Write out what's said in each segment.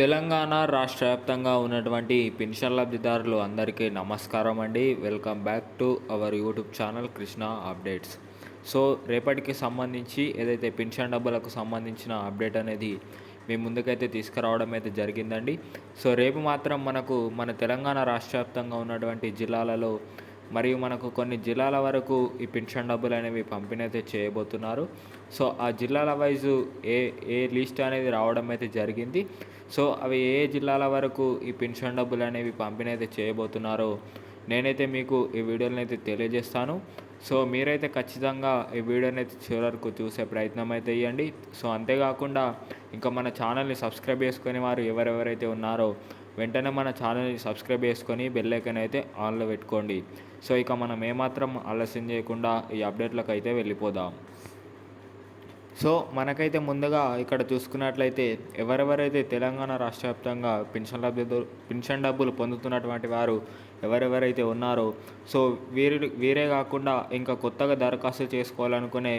తెలంగాణ రాష్ట్ర వ్యాప్తంగా ఉన్నటువంటి పెన్షన్ లబ్ధిదారులు అందరికీ నమస్కారం అండి. Welcome back to our YouTube channel Krishna updates so రేపటికి సంబంధించి ఏదైతే పెన్షన్ డబ్బులకు సంబంధించిన అప్డేట్ అనేది మీ ముందుకైతే తీసుకురావడం అయితే జరిగిందండి. సో రేపు మాత్రం మనకు మన తెలంగాణ రాష్ట్ర వ్యాప్తంగా ఉన్నటువంటి జిల్లాలలో మరియు మనకు కొన్ని జిల్లాల వరకు ఈ పెన్షన్ డబ్బులు అనేవి పంపిణీ అయితే చేయబోతున్నారు. సో ఆ జిల్లాల వైజు ఏ ఏ లిస్ట్ అనేది రావడం అయితే జరిగింది. సో అవి ఏ జిల్లాల వరకు ఈ పెన్షన్ డబ్బులు అనేవి పంపిణీ అయితే చేయబోతున్నారో నేనైతే మీకు ఈ వీడియోని అయితే తెలియజేస్తాను. సో మీరైతే ఖచ్చితంగా ఈ వీడియోని అయితే చివరి వరకు చూసే ప్రయత్నం అయితే ఇవ్వండి సో అంతేకాకుండా ఇంకా మన ఛానల్ని సబ్స్క్రైబ్ చేసుకునే వారు ఎవరెవరైతే ఉన్నారో వెంటనే మన ఛానల్ని సబ్స్క్రైబ్ చేసుకొని బెల్ ఐకన్ అయితే ఆన్లో పెట్టుకోండి. సో ఇక మనం ఏమాత్రం ఆలస్యం చేయకుండా ఈ అప్డేట్లకు అయితే వెళ్ళిపోదాం. సో మనకైతే ముందుగా ఇక్కడ చూసుకున్నట్లయితే ఎవరెవరైతే తెలంగాణ రాష్ట్ర వ్యాప్తంగా పెన్షన్ లబ్ధిదారు పెన్షన్ డబ్బులు పొందుతున్నటువంటి వారు ఎవరెవరైతే ఉన్నారో సో వీరి వీరే కాకుండా ఇంకా కొత్తగా దరఖాస్తు చేసుకోవాలనుకునే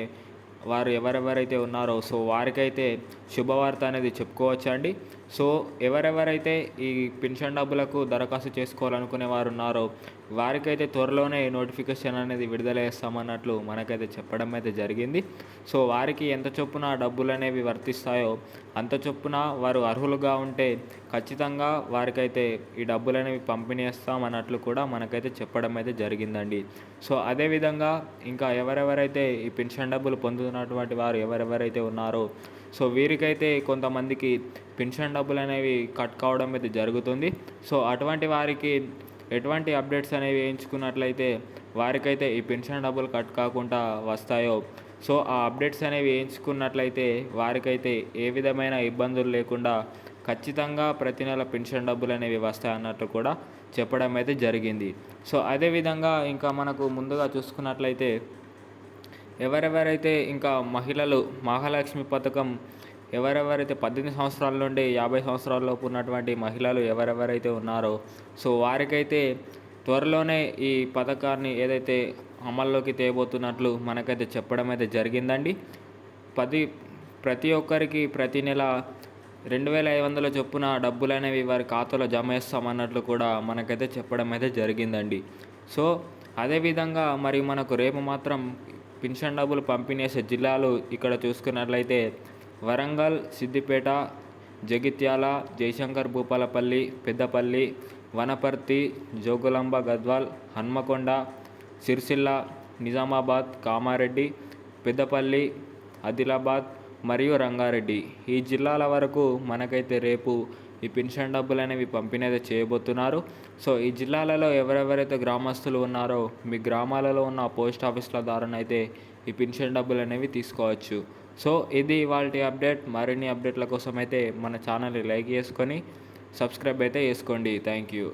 వారు ఎవరెవరైతే ఉన్నారో సో వారికైతే శుభవార్త అనేది చెప్పుకోవచ్చండి. సో ఎవరెవరైతే ఈ పెన్షన్ డబ్బులకు దరఖాస్తు చేసుకోవాలనుకునే వారు ఉన్నారో వారికైతే త్వరలోనే నోటిఫికేషన్ అనేది విడుదల చేస్తామన్నట్లు మనకైతే చెప్పడం అయితే జరిగింది. సో వారికి ఎంత చొప్పున డబ్బులు అనేవి వర్తిస్తాయో అంత చొప్పున వారు అర్హులుగా ఉంటే ఖచ్చితంగా వారికైతే ఈ డబ్బులు అనేవి పంపిణీ చేస్తామన్నట్లు కూడా మనకైతే చెప్పడం అయితే జరిగిందండి. సో అదేవిధంగా ఇంకా ఎవరెవరైతే ఈ పెన్షన్ డబ్బులు పొందుతున్నటువంటి వారు ఎవరెవరైతే ఉన్నారో సో వీరికైతే కొంతమందికి పెన్షన్ డబ్బులు అనేవి కట్ కావడం అయితే జరుగుతుంది. సో అటువంటి వారికి ఎటువంటి అప్డేట్స్ అనేవి వేయించుకున్నట్లయితే వారికైతే ఈ పెన్షన్ డబ్బులు కట్ కాకుండా వస్తాయో. సో ఆ అప్డేట్స్ అనేవి వేయించుకున్నట్లయితే వారికైతే ఏ విధమైన ఇబ్బందులు లేకుండా ఖచ్చితంగా ప్రతి నెల పెన్షన్ డబ్బులు అనేవి వస్తాయన్నట్టు కూడా చెప్పడం అయితే జరిగింది. సో అదేవిధంగా ఇంకా మనకు ముందుగా చూసుకున్నట్లయితే ఎవరెవరైతే ఇంకా మహిళలు మహాలక్ష్మి పథకం ఎవరెవరైతే పద్దెనిమిది సంవత్సరాల నుండి యాభై సంవత్సరాలలోపు ఉన్నటువంటి మహిళలు ఎవరెవరైతే ఉన్నారో సో వారికైతే త్వరలోనే ఈ పథకాన్ని ఏదైతే అమల్లోకి తేయబోతున్నట్లు మనకైతే చెప్పడం అయితే జరిగిందండి. పది ప్రతి ఒక్కరికి ప్రతి నెల రెండు వేల ఐదు వందల చొప్పున డబ్బులు అనేవి వారి ఖాతాలో జమ చేస్తామన్నట్లు కూడా మనకైతే చెప్పడం అయితే జరిగిందండి. సో అదేవిధంగా మరి మనకు రేపు మాత్రం పెన్షన్ డబ్బులు పంపిణీ చేసే జిల్లాలు ఇక్కడ చూసుకున్నట్లయితే వరంగల్ సిద్దిపేట జగిత్యాల జయశంకర్ భూపాలపల్లి పెద్దపల్లి వనపర్తి జోగులాంబ గద్వాల్ హన్మకొండ సిరిసిల్ల నిజామాబాద్ కామారెడ్డి పెద్దపల్లి ఆదిలాబాద్ మరియు రంగారెడ్డి. ఈ జిల్లాల వరకు మనకైతే రేపు ఈ పెన్షన్ డబ్బులు అనేవి పంపిణీ అయితే చేయబోతున్నారు. సో ఈ జిల్లాలలో ఎవరెవరైతే గ్రామస్తులు ఉన్నారో మీ గ్రామాలలో ఉన్న పోస్ట్ ఆఫీసుల ద్వారానైతే ఈ పెన్షన్ డబ్బులు అనేవి తీసుకోవచ్చు. సో ఇది ఇవాళ అప్డేట్. మరిన్ని అప్డేట్ల కోసం అయితే మన ఛానల్ని లైక్ చేసుకొని సబ్స్క్రైబ్ అయితే చేసుకోండి. Thank you.